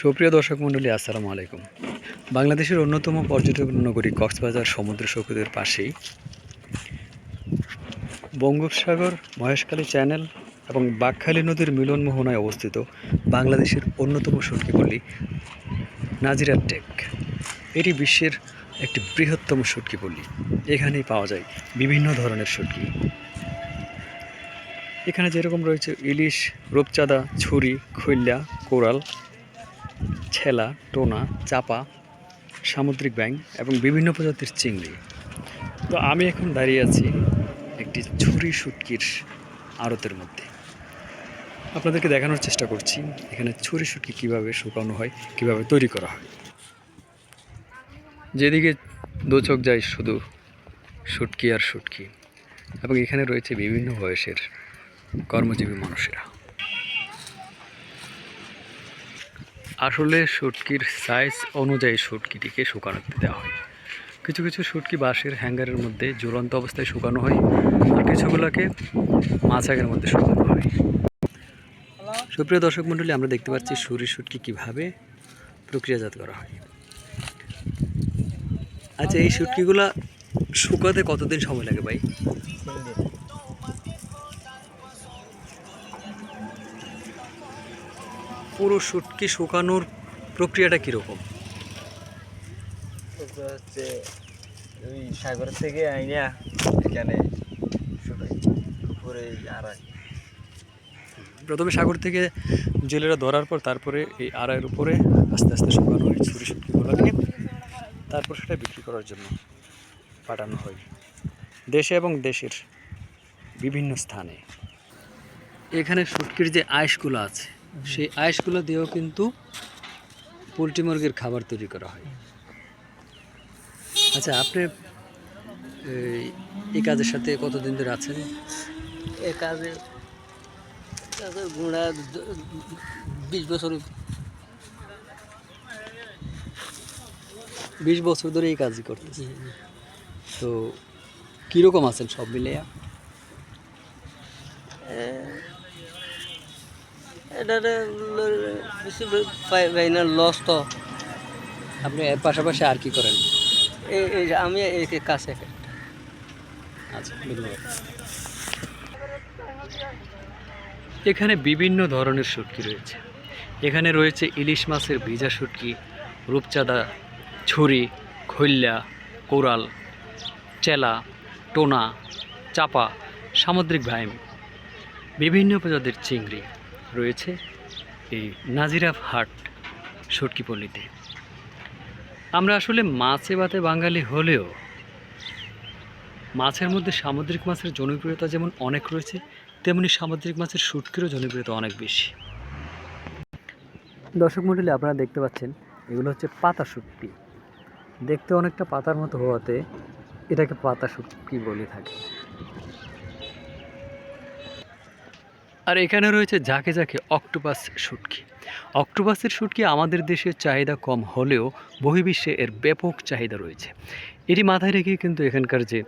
সুপ্রিয় দর্শক মণ্ডলী, আসসালামু আলাইকুম। বাংলাদেশের অন্যতম পর্যটন নগরী কক্সবাজার সমুদ্র সৈকতের পাশেই বঙ্গোপসাগর, মহেশখালী চ্যানেল এবং বাকখালী নদীর মিলন মোহনায় অবস্থিত বাংলাদেশের অন্যতম সুটকিপল্লী নাজিরা টেক এটি বিশ্বের একটি বৃহত্তম সুটকিপল্লী। এখানেই পাওয়া যায় বিভিন্ন ধরনের সুটকি। এখানে যেরকম রয়েছে ইলিশ, রূপচাঁদা, ছুরি খৈল্যা কোরাল ছেলা, টোনা, চাপা, সামুদ্রিক ব্যাঙ এবং বিভিন্ন প্রজাতির চিংড়ি। তো আমি এখন দাঁড়িয়ে আছি একটি ছুরি শুটকির আড়তের মধ্যে। আপনাদেরকে দেখানোর চেষ্টা করছি এখানে ছুরি শুটকি কীভাবে শুকানো হয়, কীভাবে তৈরি করা হয়। যেদিকে দু চোখ যায় শুধু শুটকি আর শুটকি এবং এখানে রয়েছে বিভিন্ন বয়সের কর্মজীবী মানুষেরা। আসলে শুটকির সাইজ অনুযায়ী শুটকিটিকে শুকানোতে দেওয়া হয়। কিছু কিছু শুটকি বাঁশের হ্যাঙ্গারের মধ্যে ঝুলন্ত অবস্থায় শুকানো হয় আর কিছুগুলোকে মাছাকের মধ্যে শুকানো হয়। সুপ্রিয় দর্শক মণ্ডলী, আমরা দেখতে পাচ্ছি সুরি শুটকি কীভাবে প্রক্রিয়াজাত করা হয়। আচ্ছা এই শুটকিগুলা শুকাতে কতদিন সময় লাগে ভাই? পুরো শুটকি শুকানোর প্রক্রিয়াটা কীরকম? হচ্ছে ওই সাগর থেকে আইনা এখানে প্রথমে সাগর থেকে জেলেরা ধরার পর তারপরে এই আড়াইয়ের উপরে আস্তে আস্তে শুকানো হয় ছুরি শুটকিগুলোকে তারপর সেটা বিক্রি করার জন্য পাঠানো হয়। দেশে এবং দেশের বিভিন্ন স্থানে। এখানে শুটকির যে আইসগুলো আছে সেই আইসগুলো দিয়েও কিন্তু পোলট্রি মুরগির খাবার তৈরি করা হয়। আচ্ছা আপনি এই- কাজের সাথে কতদিন ধরে আছেন? এ কাজে কাজের গুণা বিশ বছর। বিশ বছর ধরে এই কাজই করতেছি তো কীরকম আছেন সব মিলিয়ে? এটা বেশি পাই পাই না লস তো। আপনি এর পাশাপাশি আর কি করেন? এই আমি এই কাছে আচ্ছা ধন্যবাদ। এখানে বিভিন্ন ধরনের শুটকি রয়েছে। এখানে রয়েছে ইলিশ মাছের ভিজা শুটকি রূপচাঁদা ছুরি খৈল্যা কোরাল চেলা টোনা চাপা সামুদ্রিক ভাইম বিভিন্ন প্রজাতির চিংড়ি। রয়েছে এই নাজিরা হাট শুটকিপল্লিতে আমরা আসলে মাছে ভাতে বাঙালি হলেও মাছের মধ্যে সামুদ্রিক মাছের জনপ্রিয়তা যেমন অনেক রয়েছে, তেমনি সামুদ্রিক মাছের শুটকিরও জনপ্রিয়তা অনেক বেশি। দর্শক মণ্ডলী, আপনারা দেখতে পাচ্ছেন, এগুলো হচ্ছে পাতা শুটকি। দেখতে অনেকটা পাতার মতো হওয়াতে এটাকে পাতা শুটকি বলে থাকে আর এখানে রয়েছে ঝাঁকে ঝাঁকে অক্টোপাস শুটকি। অক্টোপাসের শুটকি আমাদের দেশে চাহিদা কম হলেও বহির্বিশ্বে এর ব্যাপক চাহিদা রয়েছে। এটি মাথায় রেখে কিন্তু এখানকার যে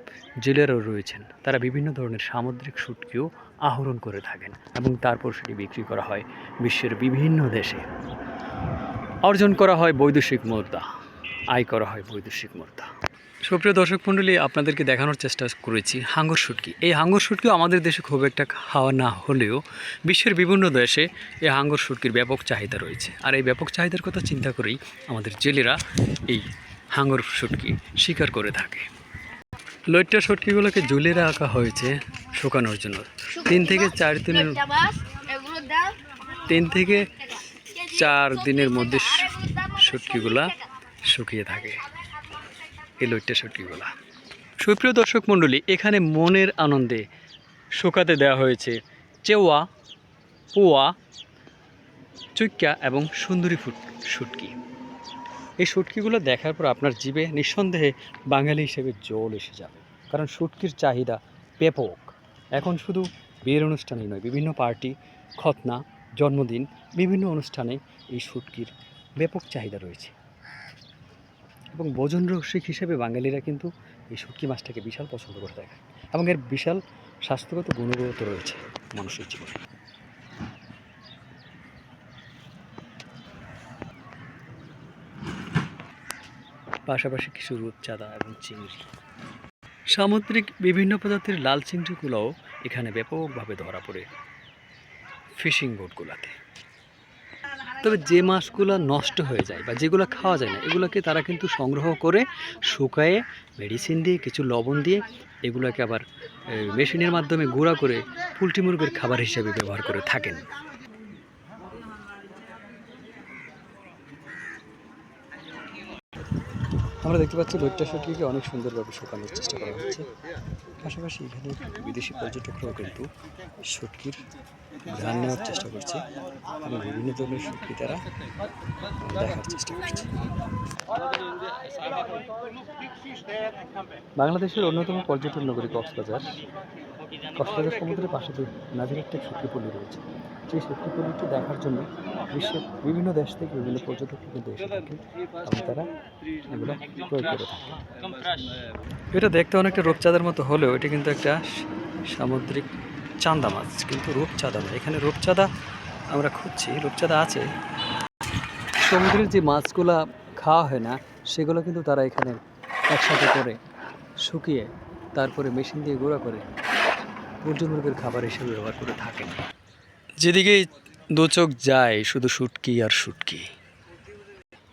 জেলেরাও রয়েছেন, তারা বিভিন্ন ধরনের সামুদ্রিক শুটকিও আহরণ করে থাকেন এবং তারপর সেটি বিক্রি করা হয় বিশ্বের বিভিন্ন দেশে। অর্জন করা হয় বৈদেশিক মুদ্রা, আয় করা হয় বৈদেশিক মুদ্রা। সুপ্রিয় দর্শক মণ্ডলী, আপনাদেরকে দেখানোর চেষ্টা করেছি হাঙ্গর শুটকি। এই হাঙ্গর শুটকিও আমাদের দেশে খুব একটা খাওয়া না হলেও বিশ্বের বিভিন্ন দেশে এই হাঙ্গর শুটকির ব্যাপক চাহিদা রয়েছে। আর এই ব্যাপক চাহিদার কথা চিন্তা করেই আমাদের জেলেরা এই হাঙ্গর শুটকি শিকার করে থাকে। লইট্টা শুটকিগুলোকে জুলেরা আঁকা হয়েছে শুকানোর জন্য। তিন থেকে চার দিনের তিন থেকে চার দিনের মধ্যে শুটকিগুলা শুকিয়ে থাকে। এই লইট্টা শুটকিগুলা সুপ্রিয় দর্শক মণ্ডলী, এখানে মনের আনন্দে শুকাতে দেওয়া হয়েছে চেওয়া, পোয়া, চুইক্কা এবং সুন্দরী ফুট শুটকি এই শুটকিগুলো দেখার পর আপনার জীবে নিঃসন্দেহে বাঙালি হিসেবে জল এসে যাবে। কারণ শুটকির চাহিদা ব্যাপক। এখন শুধু বিয়ের অনুষ্ঠানেই নয়, বিভিন্ন পার্টি খতনা জন্মদিন, বিভিন্ন অনুষ্ঠানে এই শুটকির ব্যাপক চাহিদা রয়েছে। এবং ভোজন রসিক হিসেবে বাঙালিরা কিন্তু এই শুটকি মাছটাকে বিশাল পছন্দ করে থাকে এবং এর বিশাল স্বাস্থ্যগত গুণগত রয়েছে মানুষের জীবনে। পাশাপাশি কিছু রূপচাঁদা এবং চিংড়ি। সামুদ্রিক বিভিন্ন প্রজাতির লাল চিংড়িগুলোও এখানে ব্যাপকভাবে ধরা পড়ে ফিশিং বোটগুলোতে। তবে যে মাছগুলো নষ্ট হয়ে যায় বা যেগুলো খাওয়া যায় না, এগুলোকে তারা কিন্তু সংগ্রহ করে শুকায়ে মেডিসিন দিয়ে, কিছু লবণ দিয়ে এগুলোকে আবার মেশিনের মাধ্যমে গুঁড়া করে পোলট্রি মুরগির খাবার হিসেবে ব্যবহার করে থাকেন। আমরা দেখতে পাচ্ছি লোটটা শুকিয়ে অনেক সুন্দরভাবে শুকানোর চেষ্টা করা হচ্ছে। পাশাপাশি এখানে বিদেশি পর্যটকরাও কিন্তু শুটকির ঘ্রাণ নেওয়ার চেষ্টা করছে। এবং বিভিন্ন ধরনের শুটকি তারা দেখার চেষ্টা করছে। বাংলাদেশের অন্যতম পর্যটন নগরী কক্সবাজার। কক্সবাজার সমুদ্রের পাশে যে নাজিরাট্টেক শুটকিপল্লী রয়েছে, সেই শুটকিপল্লীটি দেখার জন্য বিশ্বের বিভিন্ন দেশ থেকে বিভিন্ন পর্যটক কিন্তু এসে থাকে। এবং তারা এগুলো ক্রয় করে থাকে। এটা দেখতে অনেকটা রূপচাঁদার মতো হলেও এটা কিন্তু একটা সামুদ্রিক চান্দা মাছ, কিন্তু রূপচাঁদা না এখানে রূপচাঁদা আমরা খুঁজছি, রূপচাঁদা আছে। সমুদ্রের যে মাছগুলা খাওয়া হয় না, সেগুলো কিন্তু তারা এখানে একসাথে করে শুকিয়ে তারপরে মেশিন দিয়ে গুঁড়া করে মুরগির খাবার হিসেবে ব্যবহার করে থাকেন। যেদিকেই দু চোখ যায়, শুধু শুটকি আর শুটকি।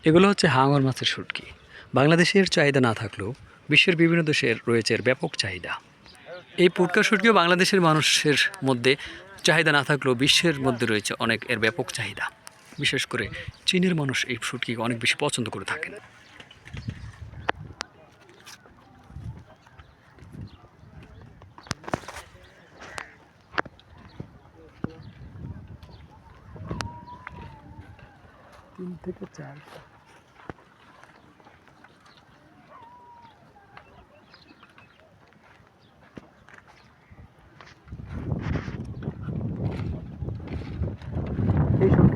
এগুলো হচ্ছে হাঙর মাছের শুটকি। বাংলাদেশের চাহিদা না থাকলেও বিশ্বের বিভিন্ন দেশের রয়েছে ব্যাপক চাহিদা। এই পুটকা শুটকিও বাংলাদেশের মানুষের মধ্যে চাহিদা না থাকলেও বিশ্বের মধ্যে রয়েছে অনেক, এর ব্যাপক চাহিদা। বিশেষ করে চীনের মানুষ এই শুটকিকে অনেক বেশি পছন্দ করে থাকেন। থেকে চার।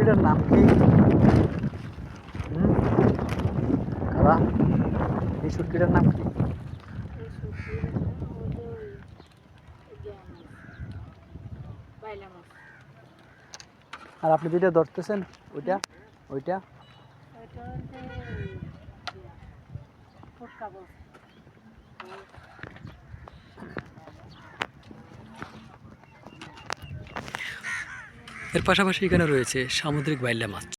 শুটকিটার নাম কি? এই শুটকিটার নাম কি? আর আপনি যেটা ধরতেছেন ওইটা ওইটা? এর পাশাপাশি এখানে রয়েছে সামুদ্রিক বাইল্লা মাছ।